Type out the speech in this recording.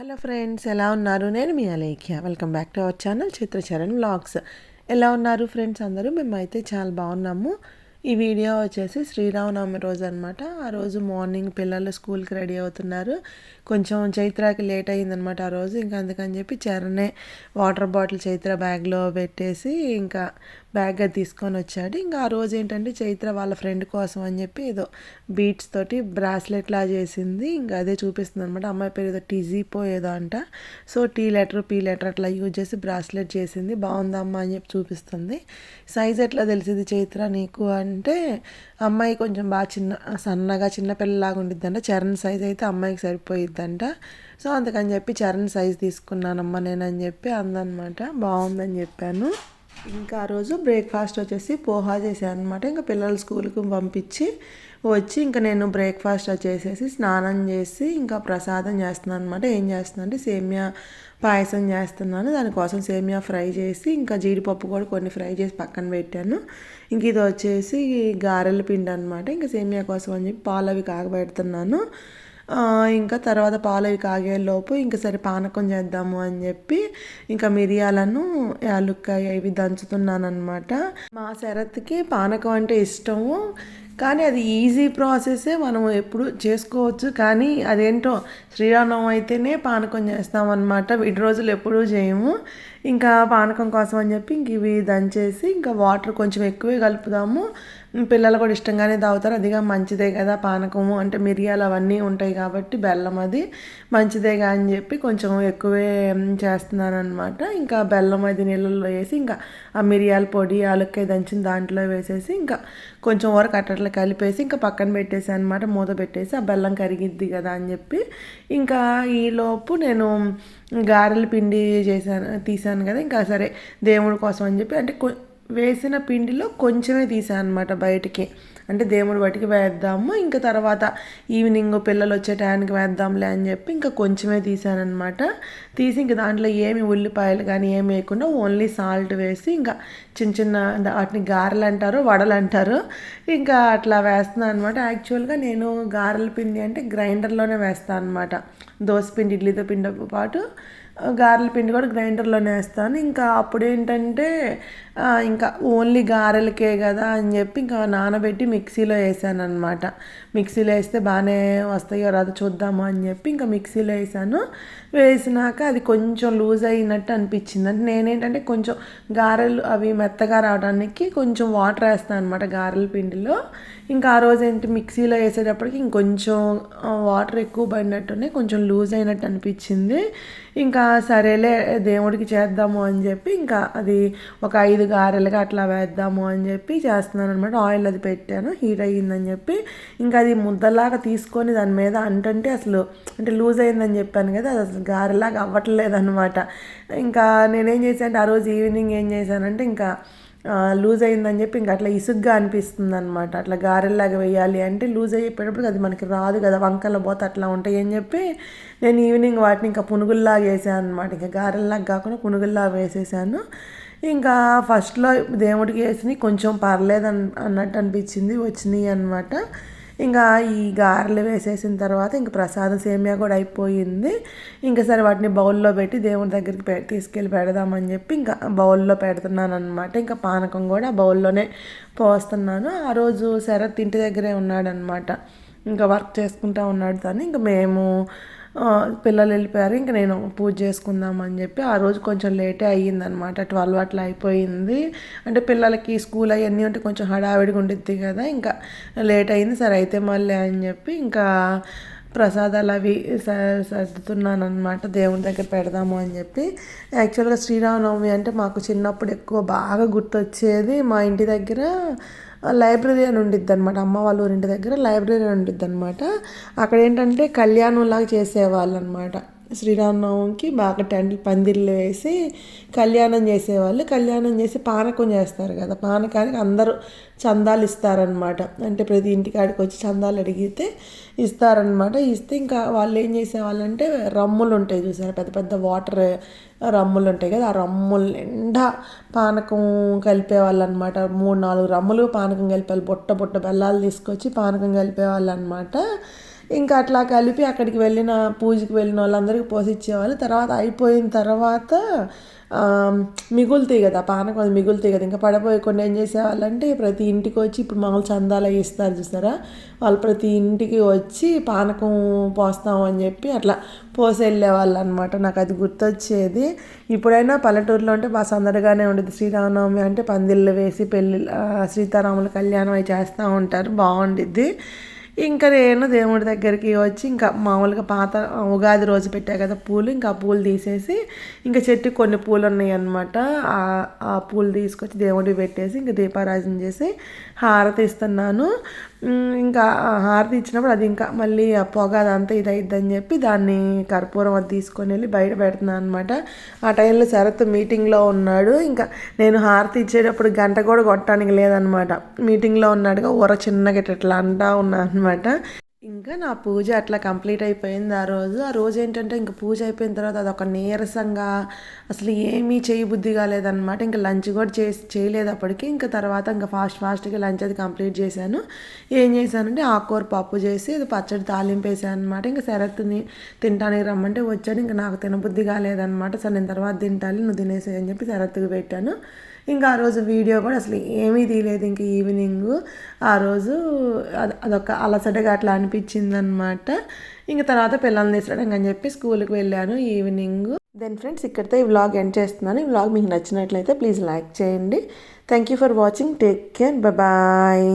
Hello friends ఎలా ఉన్నారు? నేను మీ Alekhya. Welcome back to our channel Chitracharan vlogs. ఎలా ఉన్నారు ఫ్రెండ్స్ అందరూ? మేమైతే చాలా బాగున్నాము. ఈ వీడియో వచ్చేసి శ్రీరామనవమి రోజు అనమాట ఆ రోజు మార్నింగ్ పిల్లలు స్కూల్కి రెడీ అవుతున్నారు. కొంచెం చైత్రాకి లేట్ అయ్యిందనమాట ఆ రోజు. ఇంకా అందుకని చెప్పి చరణే వాటర్ బాటిల్ చైత్ర బ్యాగ్లో పెట్టేసి ఇంకా బ్యాగ్ అది తీసుకొని వచ్చాడు. ఇంకా ఆ రోజు ఏంటంటే చైత్ర వాళ్ళ ఫ్రెండ్ కోసం అని చెప్పి ఏదో బీట్స్ తోటి బ్రాస్లెట్ లా చేసింది. ఇంకా అదే చూపిస్తుంది అనమాట అమ్మాయి పేరు ఏదో టీజీపో ఏదో అంట. So T letter P letter అట్లా యూజ్ చేసి బ్రాస్లెట్ చేసింది. బాగుందమ్మా అని చెప్పి చూపిస్తుంది. సైజ్ ఎట్లా తెలిసింది చైత్ర నీకు అంటే అమ్మాయి కొంచెం బాగా చిన్న సన్నగా చిన్నపిల్లలాగా ఉండిద్దంట. చరణ్ సైజ్ అయితే అమ్మాయికి సరిపోయిద్దంట. సో అందుకని చెప్పి చరణ్ సైజ్ తీసుకున్నానమ్మా నేనని చెప్పి అందనమాట. బాగుందని చెప్పాను. ఇంకా ఆ రోజు బ్రేక్ఫాస్ట్ వచ్చేసి పోహా చేశాను అనమాట ఇంకా పిల్లలు స్కూల్కి పంపించి వచ్చి ఇంకా నేను బ్రేక్ఫాస్ట్ వచ్చేసేసి స్నానం చేసి ఇంకా ప్రసాదం చేస్తున్నాను అనమాట ఏం చేస్తున్నాను అంటే సేమియా పాయసం చేస్తున్నాను. దానికోసం సేమియా ఫ్రై చేసి ఇంకా జీడిపప్పు కూడా కొన్ని ఫ్రై చేసి పక్కన పెట్టాను. ఇంక ఇది వచ్చేసి గారెల పిండి అనమాట ఇంకా సేమియా కోసం అని చెప్పి పాలు అవి కాగబెడుతున్నాను. ఇంకా తర్వాత పాలు అవి కాగేలోపు ఇంకా సరే పానకం చేద్దాము అని చెప్పి ఇంకా మిరియాలను యాలుక్కాయ ఇవి దంచుతున్నాను అనమాట మా శరత్కి పానకం అంటే ఇష్టము. కానీ అది ఈజీ ప్రాసెసే మనం ఎప్పుడు చేసుకోవచ్చు. కానీ అదేంటో శ్రీరామనవం అయితేనే పానకం చేస్తామన్నమాట. వీటి రోజులు ఎప్పుడూ చేయము. ఇంకా పానకం కోసం అని చెప్పి ఇంక ఇవి దంచేసి ఇంకా వాటర్ కొంచెం ఎక్కువే కలుపుదాము. పిల్లలు కూడా ఇష్టంగానే తాగుతారు. అదిగా మంచిదే కదా పానకము. అంటే మిరియాలు అవన్నీ ఉంటాయి కాబట్టి బెల్లం అది మంచిదేగా అని చెప్పి కొంచెం ఎక్కువే చేస్తున్నాను అనమాట ఇంకా బెల్లం అది నీళ్ళల్లో వేసి ఇంకా ఆ మిరియాల పొడి ఆలుక్కాయ దంచిన దాంట్లో వేసేసి ఇంకా కొంచెం వరకు అట్లా కలిపేసి ఇంకా పక్కన పెట్టేసి అనమాట మూత పెట్టేసి ఆ బెల్లం కరిగిద్ది కదా అని చెప్పి ఇంకా ఈలోపు నేను గారెల పిండి చేశాను తీసాను కదా. ఇంకా సరే దేవుడి కోసం అని చెప్పి అంటే వేసిన పిండిలో కొంచెమే తీసాను అనమాట బయటికి. అంటే దేవుడి బయటికి వేద్దాము. ఇంకా తర్వాత ఈవినింగ్ పిల్లలు వచ్చే టైంకి వేద్దాంలే అని చెప్పి ఇంకా కొంచెమే తీసానమాట తీసి ఇంకా దాంట్లో ఏమి ఉల్లిపాయలు కానీ ఏమి వేయకుండా ఓన్లీ సాల్ట్ వేసి ఇంకా చిన్న చిన్న వాటిని గారెలు అంటారు వడలు అంటారు. ఇంకా అట్లా వేస్తున్నాను అనమాట యాక్చువల్గా నేను గారెల పిండి అంటే గ్రైండర్లోనే వేస్తాను అనమాట దోశ పిండి ఇడ్లీతో పిండితో పాటు గారెల పిండి కూడా గ్రైండర్లోనే వేస్తాను. ఇంకా అప్పుడు ఏంటంటే ఇంకా ఓన్లీ గారెలకే కదా అని చెప్పి ఇంకా నానబెట్టి మిక్సీలో వేసాను అనమాట మిక్సీలో వేస్తే బాగానే వస్తాయో రాదు చూద్దామా అని చెప్పి ఇంకా మిక్సీలో వేసాను. వేసినాక అది కొంచెం లూజ్ అయినట్టు అనిపించింది. అంటే నేనేంటంటే కొంచెం గారెలు అవి మెత్తగా రావడానికి కొంచెం వాటర్ వేస్తాను అనమాట గారెల పిండిలో. ఇంకా ఆ రోజు ఏంటి మిక్సీలో వేసేటప్పటికి ఇంకొంచెం వాటర్ ఎక్కువ పడినట్టునే కొంచెం లూజ్ అయినట్టు అనిపించింది. ఇంకా సరేలే దేవుడికి చేద్దాము అని చెప్పి ఇంకా అది ఒక ఐదు గారెలుగా అట్లా వేద్దాము అని చెప్పి చేస్తున్నాను అనమాట ఆయిల్ అది పెట్టాను హీట్ అయ్యిందని చెప్పి. ఇంకా అది ముద్దలాగా తీసుకొని దాని మీద అంటుంటే అసలు అంటే లూజ్ అయిందని చెప్పాను కదా అది అసలు గారెలాగా అవ్వట్లేదు అనమాట ఇంకా నేనేం చేశాను అంటే ఆ రోజు ఈవినింగ్ ఏం చేశానంటే ఇంకా లూజ్ అయిందని చెప్పి ఇంకా అట్లా ఇసుగ్గా అనిపిస్తుంది అనమాట అట్లా గారెల్లాగా వేయాలి అంటే లూజ్ అయ్యేటప్పుడు అది మనకి రాదు కదా వంకల పోతే అట్లా ఉంటాయి అని చెప్పి నేను ఈవినింగ్ వాటిని ఇంకా పునుగుల్లాగా వేసాను అనమాట ఇంకా గారెల్లాగా కాకుండా పునుగుల్లాగా వేసేసాను. ఇంకా ఫస్ట్లో దేవుడికి వేసినవి కొంచెం పర్లేదు అన్నట్టు అనిపించింది వచ్చినాయి అనమాట ఇంకా ఈ గారెలు వేసేసిన తర్వాత ఇంకా ప్రసాదం సేమియా కూడా అయిపోయింది. ఇంకా సరే వాటిని బౌల్లో పెట్టి దేవుడి దగ్గరికి పె తీసుకెళ్ళి పెడదామని చెప్పి ఇంకా బౌల్లో పెడుతున్నాను అనమాట ఇంకా పానకం కూడా బౌల్లోనే పోస్తున్నాను. ఆ రోజు శరత్ ఇంటి దగ్గరే ఉన్నాడనమాట ఇంకా వర్క్ చేసుకుంటా ఉన్నాడు తను. ఇంకా మేము పిల్లలు వెళ్ళిపోయారు ఇంక నేను పూజ చేసుకుందామని చెప్పి ఆ రోజు కొంచెం లేటే అయ్యిందనమాట ట్వెల్వ్ అట్లా అయిపోయింది. అంటే పిల్లలకి స్కూల్ అవన్నీ ఉంటే కొంచెం హడావిడిగా ఉండిద్ది కదా ఇంకా లేట్ అయింది సరే అయితే మళ్ళీ అని చెప్పి ఇంకా ప్రసాదాలు అవి సర్దుతున్నాను దేవుని దగ్గర పెడదాము అని చెప్పి. యాక్చువల్గా శ్రీరామనవమి అంటే మాకు చిన్నప్పుడు ఎక్కువ బాగా గుర్తొచ్చేది మా ఇంటి దగ్గర లైబ్రరీ అని ఉండిద్ది అనమాట అమ్మ వాళ్ళ ఊరింటి దగ్గర లైబ్రరీ అని ఉండిద్ది అనమాట అక్కడ ఏంటంటే కళ్యాణంలాగా చేసేవాళ్ళు అనమాట శ్రీరామనవమికి బాగా టెంట్ పందిర్లు వేసి కళ్యాణం చేసేవాళ్ళు. కళ్యాణం చేసి పానకం చేస్తారు కదా. పానకానికి అందరూ చందాలు ఇస్తారనమాట అంటే ప్రతి ఇంటికాడికి వచ్చి చందాలు అడిగితే ఇస్తారనమాట ఇస్తే ఇంకా వాళ్ళు ఏం చేసేవాళ్ళంటే రమ్ములు ఉంటాయి చూసారు. పెద్ద పెద్ద వాటర్ రమ్ములు ఉంటాయి కదా. ఆ రమ్ములు నిండా పానకం కలిపేవాళ్ళు అనమాట మూడు నాలుగు రమ్ములు పానకం కలిపేవాళ్ళు. బుట్ట బుట్ట బెల్లాలు తీసుకొచ్చి పానకం కలిపేవాళ్ళు అనమాట ఇంకా అట్లా కలిపి అక్కడికి వెళ్ళిన పూజకి వెళ్ళిన వాళ్ళందరికీ పోసిచ్చేవాళ్ళు. తర్వాత అయిపోయిన తర్వాత మిగులుతాయి కదా పానకం అది మిగులుతాయి కదా. ఇంకా పడపోయకుండా కొన్ని ఏం చేసేవాళ్ళంటే ప్రతి ఇంటికి వచ్చి ఇప్పుడు మామూలు చందాలు ఇస్తారు చూసారా? వాళ్ళు ప్రతి ఇంటికి వచ్చి పానకం పోస్తాం అని చెప్పి అట్లా పోసి వెళ్ళేవాళ్ళు అనమాట నాకు అది గుర్తొచ్చేది. ఇప్పుడైనా పల్లెటూరులో ఉంటే బాగా సందడిగానే ఉండేది శ్రీరామనవమి అంటే పందిళ్ళు వేసి పెళ్ళి సీతారాముల కళ్యాణం అవి చేస్తూ ఉంటారు. బాగుండిద్ది. ఇంకా నేను దేవుడి దగ్గరికి వచ్చి ఇంకా మామూలుగా పాత ఉగాది రోజు పెట్టా కదా పూలు ఇంకా ఆ పూలు తీసేసి ఇంకా చెట్టు కొన్ని పూలు ఉన్నాయి అనమాట ఆ పూలు తీసుకొచ్చి దేవుడికి పెట్టేసి ఇంకా దీపారాజన చేసి హారతి ఇస్తున్నాను. ఇంకా హారతి ఇచ్చినప్పుడు అది ఇంకా మళ్ళీ ఆ పొగ అదంతా ఇదైద్దని చెప్పి దాన్ని కర్పూరం అది తీసుకొని వెళ్ళి బయట పెడుతున్నాను అనమాట ఆ టైంలో శరత్ మీటింగ్లో ఉన్నాడు. ఇంకా నేను హారతి ఇచ్చేటప్పుడు గంట కూడా కొట్టడానికి లేదనమాట మీటింగ్లో ఉన్నాడుగా ఊర చిన్నగా ఇట్లా ఇట్లా అంటా ఉన్నాను అనమాట ఇంకా నా పూజ అట్లా కంప్లీట్ అయిపోయింది ఆ రోజు. ఆ రోజు ఏంటంటే ఇంకా పూజ అయిపోయిన తర్వాత అదొక నీరసంగా అసలు ఏమీ చేయబుద్ధి కాలేదన్నమాట. ఇంకా లంచ్ కూడా చేసి చేయలేదు అప్పటికి. ఇంకా తర్వాత ఇంకా ఫాస్ట్ ఫాస్ట్గా లంచ్ అది కంప్లీట్ చేశాను. ఏం చేశానంటే ఆకుకూర పప్పు చేసి అది పచ్చడి తాలింపు వేసాను అనమాట ఇంకా శరత్ని తింటానికి రమ్మంటే వచ్చాడు. ఇంకా నాకు తినబుద్ధి కాలేదన్నమాట. సరే నేను తర్వాత తింటాలి నువ్వు తినేసి అని చెప్పి శరత్కి పెట్టాను. ఇంకా ఆ రోజు వీడియో కూడా అసలు ఏమీ తీయలేదు. ఇంకా ఈవినింగ్ ఆ రోజు అది అదొక అలసటగా అట్లా అనిపించింది అనమాట ఇంక తర్వాత పిల్లల్ని తీసుకోవడానికి అని చెప్పి స్కూల్కి వెళ్ళాను ఈవినింగ్. దెన్ ఫ్రెండ్స్ ఇక్కడితో ఈ వ్లాగ్ ఎండ్ చేస్తున్నాను. ఈ వ్లాగ్ మీకు నచ్చినట్లయితే ప్లీజ్ లైక్ చేయండి. Thank you for watching take care bye